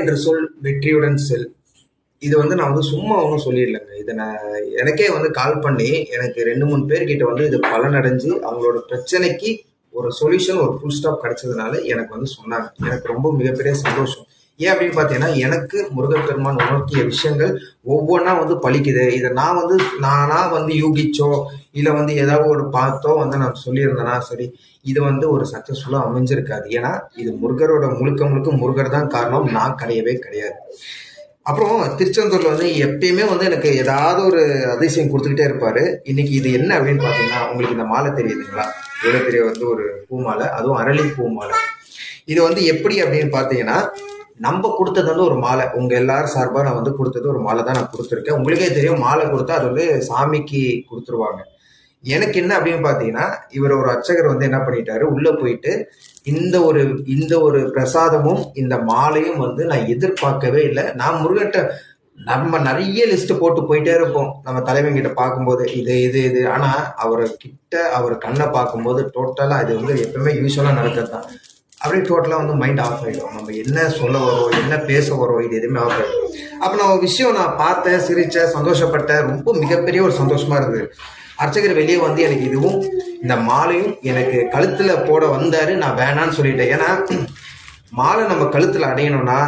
என்று சொல் வெற்றியுடன் செல். இது வந்து நான் வந்து சும்மா ஒன்றும் சொல்லிடலைங்க. இதை நான் எனக்கே வந்து கால் பண்ணி எனக்கு ரெண்டு மூணு பேர்கிட்ட வந்து இது பலனடைஞ்சு அவங்களோட பிரச்சனைக்கு ஒரு சொல்யூஷன் ஒரு ஃபுல் ஸ்டாப் கிடைச்சதுனால எனக்கு வந்து சொன்னாங்க. எனக்கு ரொம்ப மிகப்பெரிய சந்தோஷம். ஏன் அப்படின்னு பார்த்தீங்கன்னா எனக்கு முருகப்பெருமான் உணர்த்திய விஷயங்கள் ஒவ்வொன்றா வந்து பழிக்குது. இதை நான் வந்து நானா வந்து யூகிச்சோ இல்லை வந்து ஏதாவது ஒரு பார்த்தோ வந்து நான் சொல்லியிருந்தேனா சரி இது வந்து ஒரு சக்ஸஸ்ஃபுல்லாக அமைஞ்சிருக்காது. ஏன்னா இது முருகரோட முழுக்க முழுக்க முருகர் தான் காரணம் நான் கிடையவே கிடையாது. அப்புறம் திருச்செந்தூர்ல வந்து எப்பயுமே வந்து எனக்கு ஏதாவது ஒரு அதிசயம் கொடுத்துக்கிட்டே இருப்பாரு. இன்னைக்கு இது என்ன அப்படின்னு பார்த்தீங்கன்னா உங்களுக்கு இந்த மாலை தெரியுதுங்களா? இவ்வளோ பெரிய வந்து ஒரு பூ மாலை அதுவும் அரளி பூ மாலை. இது வந்து எப்படி அப்படின்னு பார்த்தீங்கன்னா நம்ம கொடுத்தது வந்து ஒரு மாலை. உங்க எல்லாரும் சார்பாக நான் வந்து கொடுத்தது ஒரு மாலை தான் நான் கொடுத்துருக்கேன். உங்களுக்கே தெரியும் மாலை கொடுத்தா அது வந்து சாமிக்கு கொடுத்துருவாங்க. எனக்கு என்ன அப்படின்னு பார்த்தீங்கன்னா இவர் ஒரு அர்ச்சகர் வந்து என்ன பண்ணிட்டாரு? உள்ள போயிட்டு இந்த ஒரு இந்த ஒரு பிரசாதமும் இந்த மாலையும் வந்து நான் எதிர்பார்க்கவே இல்லை. நான் முருகன்ட்ட நம்ம நிறைய லிஸ்ட் போட்டு போயிட்டே இருப்போம். நம்ம தலைவங்கிட்ட பார்க்கும்போது இது இது இது. ஆனா அவர் கிட்ட அவர் கண்ணை பார்க்கும்போது டோட்டலா இது வந்து எப்பவுமே யூஸ்வலா நடக்கிறது தான் அப்படியே டோட்டலாக வந்து மைண்ட் ஆஃப் ஆகிடும் நம்ம என்ன சொல்ல வரோம் என்ன பேச வரோம் இது எதுவுமே ஆஃப் ஆகிடும் அப்போ நான் ஒரு விஷயம் நான் பார்த்தேன் சிரித்தேன் சந்தோஷப்பட்டேன். ரொம்ப மிகப்பெரிய ஒரு சந்தோஷமாக இருந்தது. அர்ச்சகர் வெளியே வந்து எனக்கு இதுவும் இந்த மாலையும் எனக்கு கழுத்தில் போட வந்தார். நான் வேணான்னு சொல்லிட்டேன். ஏன்னா மாலை நம்ம கழுத்தில் அடையணும்னா